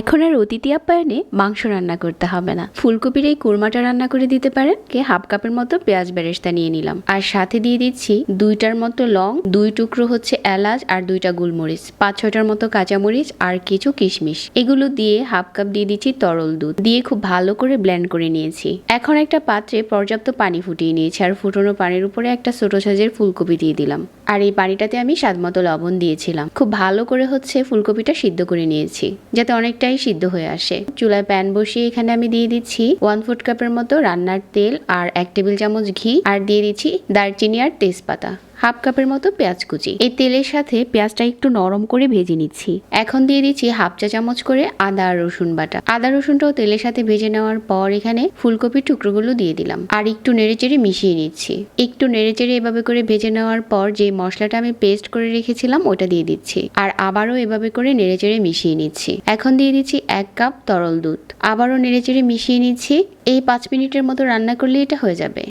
এখন আর অতিথি আপ্যায়নে মাংস রান্না করতে হবে না। ফুলকপির এই কুরমাটা রান্না করে দিতে পারেন। কে হাফ কাপের মতো পেঁয়াজ বেরেস্তা নিয়ে নিলাম। আর সাথে দিয়ে দিচ্ছি দুইটার মতো লং, দুই টুকরো হচ্ছে এলাচ আর দুইটা গোলমরিচ, পাঁচ ছয়টার মতো কাঁচামরিচ আর কিছু কিশমিশ। এগুলো দিয়ে হাফ কাপ দিয়ে দিচ্ছি তরল দুধ। দিয়ে খুব ভালো করে ব্লেন্ড করে নিয়েছি। এখন একটা পাত্রে পর্যাপ্ত পানি ফুটিয়ে নিয়েছি আর ফুটানো পানির উপরে একটা ছোট সাজের ফুলকপি দিয়ে দিলাম। আর এই পানিটাতে আমি স্বাদ মতো লবণ দিয়েছিলাম। খুব ভালো করে হচ্ছে ফুলকপিটা সিদ্ধ করে নিয়েছি, যাতে অনেকটাই সিদ্ধ হয়ে আসে। চুলায় প্যান বসিয়ে এখানে আমি দিয়ে দিচ্ছি ওয়ান ফুট কাপের মতো রান্নার তেল আর এক টেবিল চামচ ঘি। আর দিয়ে দিচ্ছি দারচিনি আর তেজপাতা। হাফ কাপের মতো পেঁয়াজ কুচি। এই তেলের সাথে পেঁয়াজটা একটু নরম করে ভেজে নিচ্ছি। এখন দিয়ে দিচ্ছি হাফ চা চামচ করে আদা আর রসুন বাটা। আদা, রসুনটাও তেলের সাথে ভেজে নেওয়ার পর এখানে ফুলকপির টুকরোগুলো দিয়ে দিলাম। আর একটু নেড়েচেড়ে মিশিয়ে নিচ্ছি। একটু নেড়েচেড়ে এভাবে করে ভেজে নেওয়ার পর যে মশলাটা আমি পেস্ট করে রেখেছিলাম, ওটা দিয়ে দিচ্ছি। আর আবারও এভাবে করে নেড়েচেড়ে মিশিয়ে নিচ্ছি। এখন দিয়ে দিচ্ছি এক কাপ তরল দুধ। আবারও নেড়েচেড়ে মিশিয়ে নিচ্ছি। এই পাঁচ মিনিটের মতো রান্না করলে এটা হয়ে যাবে।